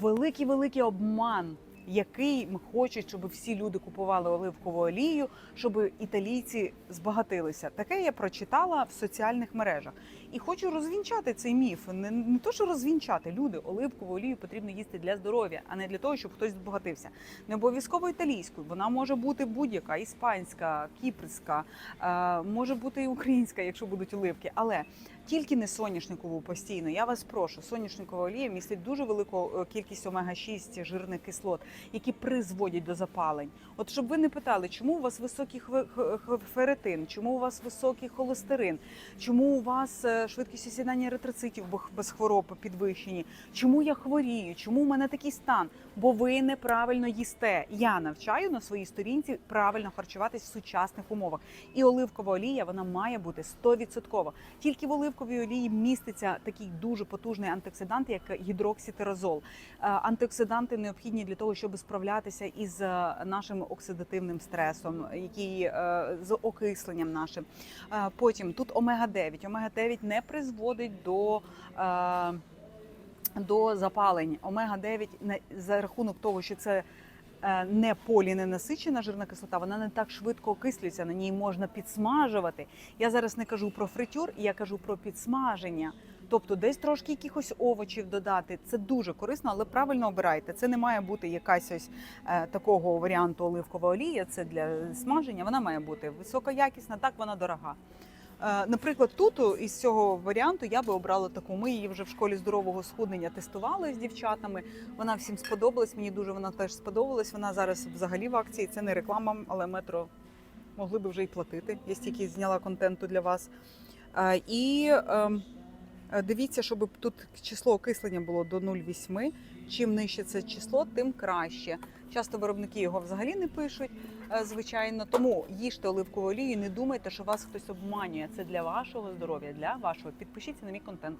великий великий обман. Який хочуть, щоб всі люди купували оливкову олію, щоб італійці збагатилися. Таке я прочитала в соціальних мережах. І хочу розвінчати цей міф. Не, не то, що розвінчати люди, оливкову олію потрібно їсти для здоров'я, а не для того, щоб хтось збагатився. Не обов'язково італійською, вона може бути будь-яка, іспанська, кіпрська, е, може бути і українська, якщо будуть оливки. Але тільки не соняшникову постійно. Я вас прошу, соняшникова олія містить дуже велику е, кількість омега-6 жирних кислот, які призводять до запалень. От щоб ви не питали, чому у вас високий ферритин, чому у вас високий холестерин, чому у вас е, швидкість осідання еритроцитів без хвороб підвищені, чому я хворію, чому у мене такий стан? Бо ви неправильно їсте. Я навчаю на своїй сторінці правильно харчуватись в сучасних умовах. І оливкова олія вона має бути 100%. Тільки в оливковій олії міститься такий дуже потужний антиоксидант, як гідроксітеразол. Е, Антиоксиданти необхідні для того, щоб справлятися із е, нашим оксидативним стресом, який е, з окисленням нашим. Е, Потім тут омега 9 Омега 9 не призводить до. До запалень омега 9 не- за рахунок того, що це не поліненасичена жирна кислота, вона не так швидко окислюється, на ній можна підсмажувати. Я зараз не кажу про фритюр, я кажу про підсмаження. Тобто десь трошки якихось овочів додати. Це дуже корисно, але правильно обирайте. Це не має бути якась ось е, такого варіанту оливкова олія. Це для смаження. Вона має бути високоякісна, так вона дорога. Е, Наприклад, тут із цього варіанту я би обрала таку. Ми її вже в школі здорового схуднення тестували з дівчатами. Вона всім сподобалась. Мені дуже вона теж сподобалась. Вона зараз взагалі в акції. Це не реклама, але метро могли би вже й платити. Я стільки зняла контенту для вас. Е, І ем, дивіться, щоб тут число окислення було до 0,8. Чим нижче це число, тим краще. Часто виробники його взагалі не пишуть, е, звичайно. Тому їжте оливкову олію і не думайте, що вас хтось обманює. Це для вашого здоров'я, для вашого. Підпишіться на мій контент.